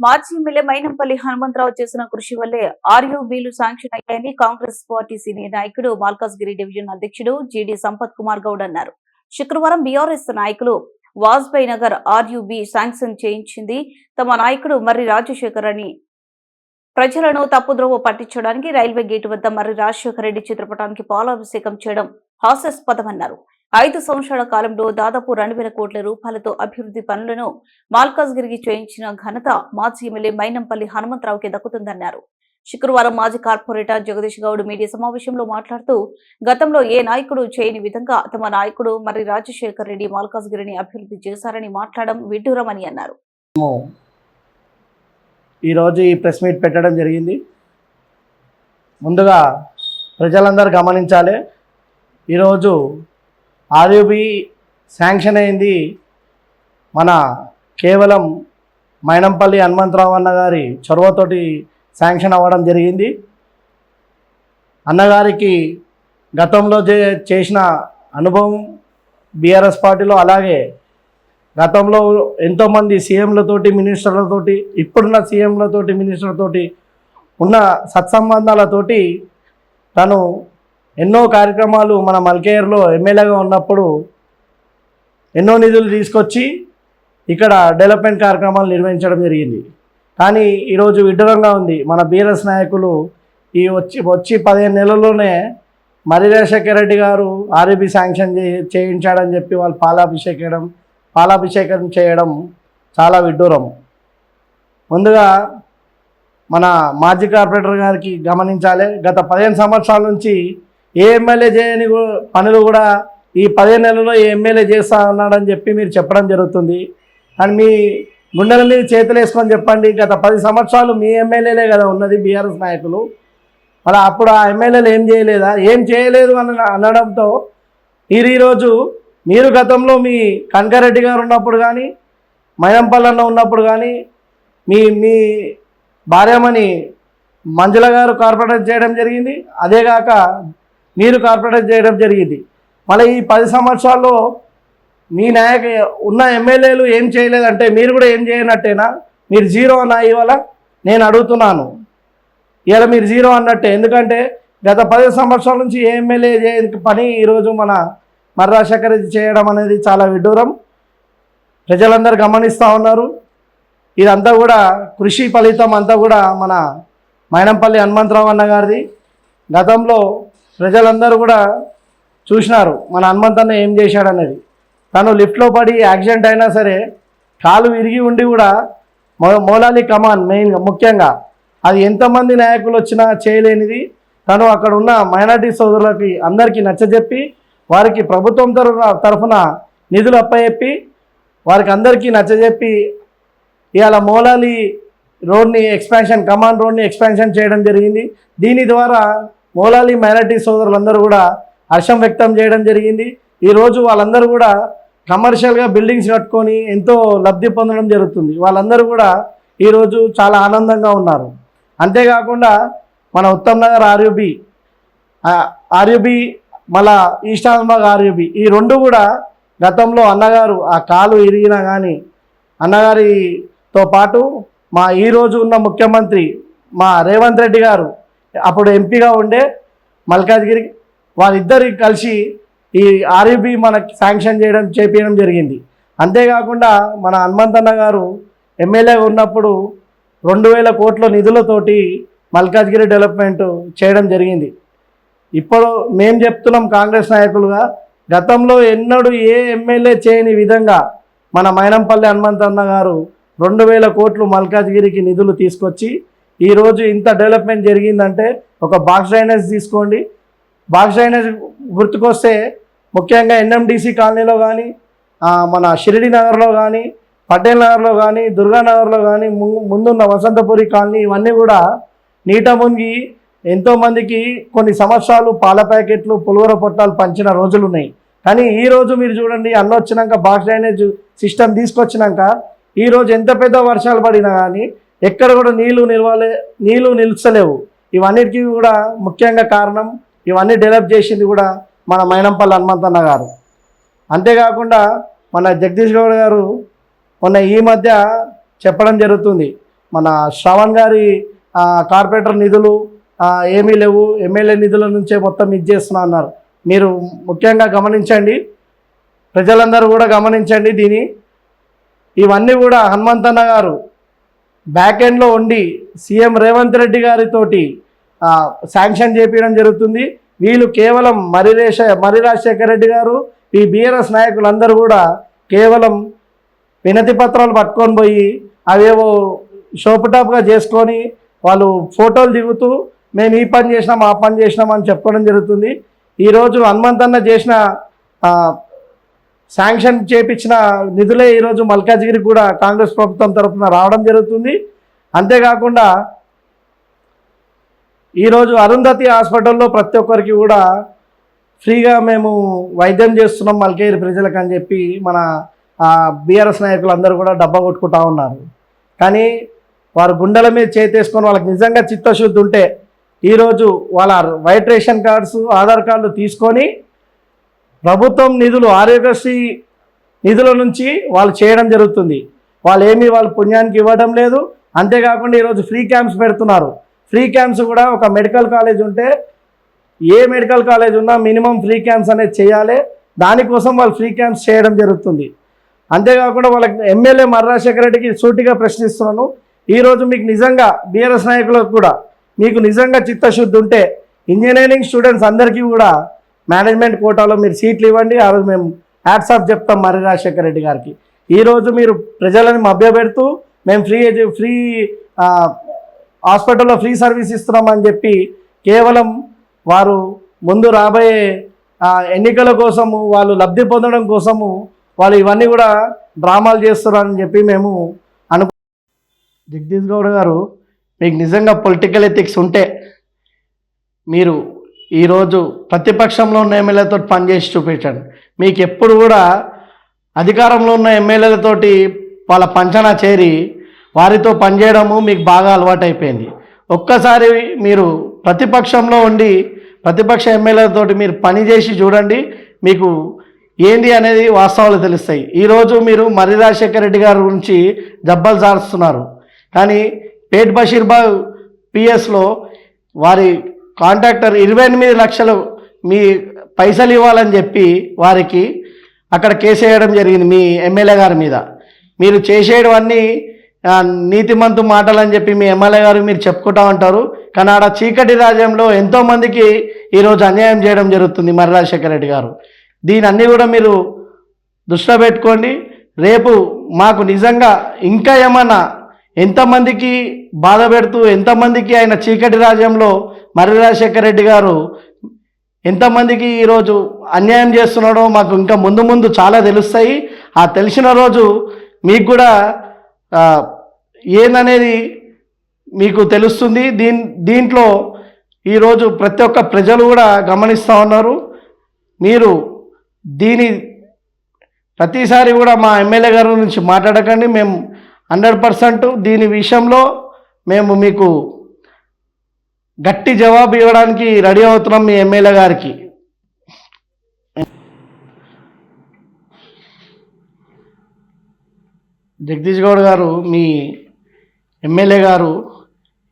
మాజీ ఎమ్మెల్యే మైనంపల్లి హనుమంతరావు చేసిన కృషి వల్లే ఆర్యూబీలు శాంక్షన్ అయ్యాయని కాంగ్రెస్ పార్టీ సీనియర్ నాయకుడు మాల్కాజ్గిరి డివిజన్ అధ్యక్షుడు జీడీ సంపత్ కుమార్ గౌడ్ అన్నారు. శుక్రవారం బీఆర్ఎస్ నాయకులు వాజ్పేయి నగర్ ఆర్యూబీ శాంక్షన్ చేయించింది. తమ నాయకుడు మర్రి రాజశేఖర్ అని ప్రజలను తప్పుద్రోవ పట్టించడానికి రైల్వే గేటు వద్ద మర్రి రాజశేఖర రెడ్డి చిత్రపటానికి పాలాభిషేకం చేయడం హాస్యాస్పదమన్నారు. ఐదు సంవత్సరాల కాలంలో దాదాపు రెండు వేల కోట్ల రూపాయలతో అభివృద్ధి పనులను మాల్కాజ్గిరికి చేయించిన ఘనత మాజీ ఎమ్మెల్యే మైనంపల్లి హనుమంతరావుకి దక్కుతుందన్నారు. శుక్రవారం మాజీ కార్పొరేటర్ జగదీష్ గౌడ్ మీడియా సమావేశంలో మాట్లాడుతూ గతంలో ఏ నాయకుడు చేయని విధంగా తమ నాయకుడు మరి రాజశేఖర్ రెడ్డి మాల్కాజ్గిరిని అభివృద్ధి చేశారని మాట్లాడడం విడ్డూరమని అన్నారు. ఈరోజు ఈ ప్రెస్ మీట్ పెట్టడం జరిగింది. ముందుగా ప్రజలందరూ గమనించాలి. ఈరోజు ఆర్యూబీ శాంక్షన్ అయింది. మన కేవలం మైనంపల్లి హనుమంతరావు అన్న గారి చొరవతోటి శాంక్షన్ అవ్వడం జరిగింది. అన్నగారికి గతంలో చే చేసిన అనుభవం బీఆర్ఎస్ పార్టీలో అలాగే గతంలో ఎంతోమంది సీఎంలతోటి మినిస్టర్లతోటి ఇప్పుడున్న సీఎంలతోటి మినిస్టర్లతోటి ఉన్న సత్సంబంధాలతోటి తను ఎన్నో కార్యక్రమాలు మన మల్కేయర్లో ఎమ్మెల్యేగా ఉన్నప్పుడు ఎన్నో నిధులు తీసుకొచ్చి ఇక్కడ డెవలప్మెంట్ కార్యక్రమాలు నిర్వహించడం జరిగింది. కానీ ఈరోజు విడ్డూరంగా ఉంది. మన బీఆర్ఎస్ నాయకులు ఈ వచ్చి వచ్చి పదిహేను నెలల్లోనే మర్రి రెడ్డి గారు ఆర్ఏబీ శాంక్షన్ చే చేయించాడని చెప్పి వాళ్ళు పాలాభిషేకం పాలాభిషేకం చేయడం చాలా విడ్డూరం. ముందుగా మన మాజీ కార్పొరేటర్ గారికి గమనించాలి. గత పదిహేను సంవత్సరాల నుంచి ఏ ఎమ్మెల్యే చేయని పనులు కూడా ఈ పదిహేను నెలల్లో ఏ ఎమ్మెల్యే చేస్తా ఉన్నాడని చెప్పి మీరు చెప్పడం జరుగుతుంది. అని మీ గుండెల మీద చేతులు వేసుకొని చెప్పండి గత పది సంవత్సరాలు మీ ఎమ్మెల్యేలే కదా ఉన్నది బీఆర్ఎస్ నాయకులు. మరి అప్పుడు ఆ ఎమ్మెల్యేలు ఏం చేయలేదా? ఏం చేయలేదు అని అనడంతో మీరు ఈరోజు మీరు గతంలో మీ కనకారెడ్డి గారు ఉన్నప్పుడు కానీ మయంపల్లన్న ఉన్నప్పుడు కానీ మీ మీ భార్యమని మంజుల గారు కార్పొరేట్ చేయడం జరిగింది. అదేగాక మీరు కార్పొరేట్ చేయడం జరిగింది. మళ్ళీ ఈ పది సంవత్సరాల్లో మీ నాయక ఉన్న ఎమ్మెల్యేలు ఏం చేయలేదంటే మీరు కూడా ఏం చేయనట్టేనా? మీరు జీరో అన్న ఇవాళ నేను అడుగుతున్నాను. ఇవాళ మీరు జీరో అన్నట్టే. ఎందుకంటే గత పది సంవత్సరాల నుంచి ఏ ఎమ్మెల్యే చేయని పని ఈరోజు మన మర్రాశేఖర్ రెడ్డి చేయడం అనేది చాలా విడ్డూరం. ప్రజలందరూ గమనిస్తూ ఉన్నారు. ఇదంతా కూడా కృషి ఫలితం అంతా కూడా మన మైనంపల్లి హనుమంతరావు అన్న గారిది. గతంలో ప్రజలందరూ కూడా చూసినారు మన హనుమంతన్న ఏం చేశాడనేది తను లిఫ్ట్లో పడి యాక్సిడెంట్ అయినా సరే కాలు విరిగి ఉండి కూడా మో మౌలాలి కమాన్ మెయిన్గా ముఖ్యంగా అది ఎంతమంది నాయకులు వచ్చినా చేయలేనిది. తను అక్కడ ఉన్న మైనార్టీ సోదరులకి అందరికీ నచ్చజెప్పి వారికి ప్రభుత్వం తరఫున తరఫున నిధులు అప్పచెప్పి వారికి అందరికీ నచ్చజెప్పి ఇవాళ మౌలాలి రోడ్ని ఎక్స్పాన్షన్ కమాండ్ రోడ్ని ఎక్స్పాన్షన్ చేయడం జరిగింది. దీని ద్వారా మోలాలి మైనార్టీ సోదరులందరూ కూడా హర్షం వ్యక్తం చేయడం జరిగింది. ఈరోజు వాళ్ళందరూ కూడా కమర్షియల్గా బిల్డింగ్స్ కట్టుకొని ఎంతో లబ్ధి పొందడం జరుగుతుంది. వాళ్ళందరూ కూడా ఈరోజు చాలా ఆనందంగా ఉన్నారు. అంతేకాకుండా మన ఉత్తమ్ నగర్ ఆర్యుబి ఆర్యుబి మళ్ళా ఈస్ట్ ఆర్యుబి ఈ రెండు కూడా గతంలో అన్నగారు ఆ కాలు ఇరిగినా కానీ అన్నగారితో పాటు మా ఈరోజు ఉన్న ముఖ్యమంత్రి మా రేవంత్ రెడ్డి గారు అప్పుడు ఎంపీగా ఉండే మల్కాజ్గిరి వాళ్ళిద్దరికి కలిసి ఈ ఆర్యుబి మనకి శాంక్షన్ చేయడం చేపించడం జరిగింది. అంతేకాకుండా మన హనుమంతన్న గారు ఎమ్మెల్యేగా ఉన్నప్పుడు రెండు వేల కోట్ల నిధులతోటి మల్కాజ్గిరి డెవలప్మెంట్ చేయడం జరిగింది. ఇప్పుడు మేం చెప్తున్నాం కాంగ్రెస్ నాయకులుగా గతంలో ఎన్నడూ ఏ ఎమ్మెల్యే చేయని విధంగా మన మైనంపల్లి హనుమంతన్న గారు రెండు వేల కోట్లు మల్కాజ్గిరికి నిధులు తీసుకొచ్చి ఈరోజు ఇంత డెవలప్మెంట్ జరిగిందంటే ఒక బాక్స్ డ్రైనేజ్ తీసుకోండి. బాక్స్ డ్రైనేజ్ గుర్తుకొస్తే ముఖ్యంగా ఎన్ఎండిసి కాలనీలో కానీ మన షిరిడి నగర్లో కానీ పటేల్ నగర్లో కానీ దుర్గానగర్లో కానీ ము- ముందున్న వసంతపురి కాలనీ ఇవన్నీ కూడా నీట మునిగి ఎంతోమందికి కొన్ని సంవత్సరాలు పాల ప్యాకెట్లు పులివర పొట్టాలు పంచిన రోజులు ఉన్నాయి. కానీ ఈ రోజు మీరు చూడండి అన్న వచ్చినాక బాక్స్ డ్రైనేజ్ సిస్టమ్ తీసుకొచ్చినాక ఈరోజు ఎంత పెద్ద వర్షాలు పడినా కానీ ఎక్కడ కూడా నీళ్ళు నిల్వలే నీళ్ళు నిలుచలేవు. ఇవన్నిటికీ కూడా ముఖ్యంగా కారణం ఇవన్నీ డెవలప్ చేసింది కూడా మన మైనంపల్లి హనుమంతన్న గారు. అంతేకాకుండా మన జగదీష్ గౌడ్ గారు మొన్న ఈ మధ్య చెప్పడం జరుగుతుంది. మన శ్రవణ్ గారి కార్పొరేటర్ నిధులు ఏమీ లేవు. ఎమ్మెల్యే నిధుల నుంచే మొత్తం ఇది చేస్తున్నా అన్నారు. మీరు ముఖ్యంగా గమనించండి. ప్రజలందరూ కూడా గమనించండి దీని ఇవన్నీ కూడా హనుమంతన్న గారు బ్యాక్ ఎండ్లో ఉండి సీఎం రేవంత్ రెడ్డి గారితోటి శాంక్షన్ చేపించడం జరుగుతుంది. వీళ్ళు కేవలం మరిరేష మరి రాజశేఖర రెడ్డి గారు ఈ బీఆర్ఎస్ నాయకులందరూ కూడా కేవలం వినతి పత్రాలు పట్టుకొని పోయి అవేవో షోపుటాప్గా చేసుకొని వాళ్ళు ఫోటోలు దిగుతూ మేము ఈ పని చేసినాం ఆ పని చేసినాం అని చెప్పడం జరుగుతుంది. ఈరోజు హనుమంతన్న చేసిన శాంక్షన్ చేపించిన నిధులే ఈరోజు మల్కాజ్గిరి కూడా కాంగ్రెస్ ప్రభుత్వం తరఫున రావడం జరుగుతుంది. అంతేకాకుండా ఈరోజు అరుంధతి హాస్పిటల్లో ప్రతి ఒక్కరికి కూడా ఫ్రీగా మేము వైద్యం చేస్తున్నాం మల్కేరి ప్రజలకు అని చెప్పి మన బీఆర్ఎస్ నాయకులు అందరూ కూడా డబ్బా కొట్టుకుంటా ఉన్నారు. కానీ వారు గుండెల మీద చేతేసుకొని వాళ్ళకి నిజంగా చిత్తశుద్ధి ఉంటే ఈరోజు వాళ్ళ వైట్ రేషన్ కార్డ్స్ ఆధార్ కార్డులు తీసుకొని ప్రభుత్వం నిధులు ఆరోగ్యశ్రీ నిధుల నుంచి వాళ్ళు చేయడం జరుగుతుంది. వాళ్ళు ఏమీ వాళ్ళ పుణ్యానికి ఇవ్వడం లేదు. అంతేకాకుండా ఈరోజు ఫ్రీ క్యాంప్స్ పెడుతున్నారు. ఫ్రీ క్యాంప్స్ కూడా ఒక మెడికల్ కాలేజ్ ఉంటే ఏ మెడికల్ కాలేజ్ ఉన్నా మినిమం ఫ్రీ క్యాంప్స్ అనేది చేయాలి. దానికోసం వాళ్ళు ఫ్రీ క్యాంప్స్ చేయడం జరుగుతుంది. అంతేకాకుండా వాళ్ళకి ఎమ్మెల్యే మర్రాశేఖర రెడ్డికి సూటిగా ప్రశ్నిస్తున్నాను. ఈరోజు మీకు నిజంగా బీఆర్ఎస్ నాయకులకు కూడా మీకు నిజంగా చిత్తశుద్ధి ఉంటే ఇంజనీరింగ్ స్టూడెంట్స్ అందరికీ కూడా మేనేజ్మెంట్ కోటాలో మీరు సీట్లు ఇవ్వండి ఆ రోజు మేము హ్యాట్స్ ఆఫ్ చెప్తాం మర్రి రాజశేఖర రెడ్డి గారికి. ఈరోజు మీరు ప్రజలను మభ్యపెడుతూ మేము ఫ్రీ ఫ్రీ హాస్పిటల్లో ఫ్రీ సర్వీస్ ఇస్తున్నామని చెప్పి కేవలం వారు ముందు రాబోయే ఎన్నికల కోసము వాళ్ళు లబ్ధి పొందడం కోసము వాళ్ళు ఇవన్నీ కూడా డ్రామాలు చేస్తున్నారని చెప్పి మేము అను జగదీష్ గౌడ్ గారు మీకు నిజంగా పొలిటికల్ ఎథిక్స్ ఉంటే మీరు ఈరోజు ప్రతిపక్షంలో ఉన్న ఎమ్మెల్యేతో పనిచేసి చూపించండి. మీకు ఎప్పుడు కూడా అధికారంలో ఉన్న ఎమ్మెల్యేలతోటి వాళ్ళ పంచనా చేరి వారితో పనిచేయడము మీకు బాగా అలవాటైపోయింది. ఒక్కసారి మీరు ప్రతిపక్షంలో ఉండి ప్రతిపక్ష ఎమ్మెల్యేలతోటి మీరు పని చేసి చూడండి. మీకు ఏంది అనేది వాస్తవాలు తెలుస్తాయి. ఈరోజు మీరు మర్రి రాజశేఖర రెడ్డి గారి గురించి జబ్బలు సారుస్తున్నారు కానీ పేట్ బషీర్బాగ్ పిఎస్లో వారి కాంట్రాక్టర్ ఇరవై ఎనిమిది లక్షలు మీ పైసలు ఇవ్వాలని చెప్పి వారికి అక్కడ కేసు వేయడం జరిగింది మీ ఎమ్మెల్యే గారి మీద. మీరు చేసేయడం అన్నీ నీతిమంతు మాటలు అని చెప్పి మీ ఎమ్మెల్యే గారు మీరు చెప్పుకుంటా ఉంటారు. కానీ ఆడ చీకటి రాజ్యంలో ఎంతోమందికి ఈరోజు అన్యాయం చేయడం జరుగుతుంది మరి రాజశేఖర రెడ్డి గారు. దీని అన్నీ కూడా మీరు దృష్టిలో పెట్టుకోండి. రేపు మాకు నిజంగా ఇంకా ఏమన్నా ఎంతమందికి బాధ పెడుతూ ఎంతమందికి ఆయన చీకటి రాజ్యంలో మర్రి రాజశేఖర రెడ్డి గారు ఎంతమందికి ఈరోజు అన్యాయం చేస్తున్నాడో మాకు ఇంకా ముందు ముందు చాలా తెలుస్తాయి. ఆ తెలిసిన రోజు మీకు కూడా ఏదనేది ఏందనేది మీకు తెలుస్తుంది. దీన్ దీంట్లో ఈరోజు ప్రతి ఒక్క ప్రజలు కూడా గమనిస్తూ ఉన్నారు. మీరు దీని ప్రతిసారి కూడా మా ఎమ్మెల్యే గారి నుంచి మాట్లాడకండి. మేము హండ్రెడ్ పర్సెంట్ దీని విషయంలో మేము మీకు గట్టి జవాబు ఇవ్వడానికి రెడీ అవుతున్నాం మీ ఎమ్మెల్యే గారికి. జగదీష్ గౌడ్ గారు మీ ఎమ్మెల్యే గారు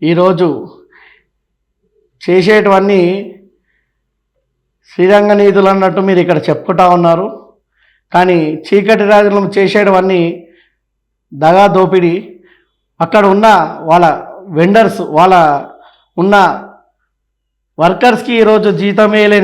ఈరోజు చేసేటివన్నీ శ్రీరంగ నీతులు అన్నట్టు మీరు ఇక్కడ చెప్పుకుంటా ఉన్నారు. కానీ చీకటి రాజులను చేసేటివన్నీ దగా దోపిడి. అక్కడ ఉన్న వాళ్ళ వెండర్స్ వాళ్ళ ఉన్న వర్కర్స్కి ఈరోజు జీతం వేయలేని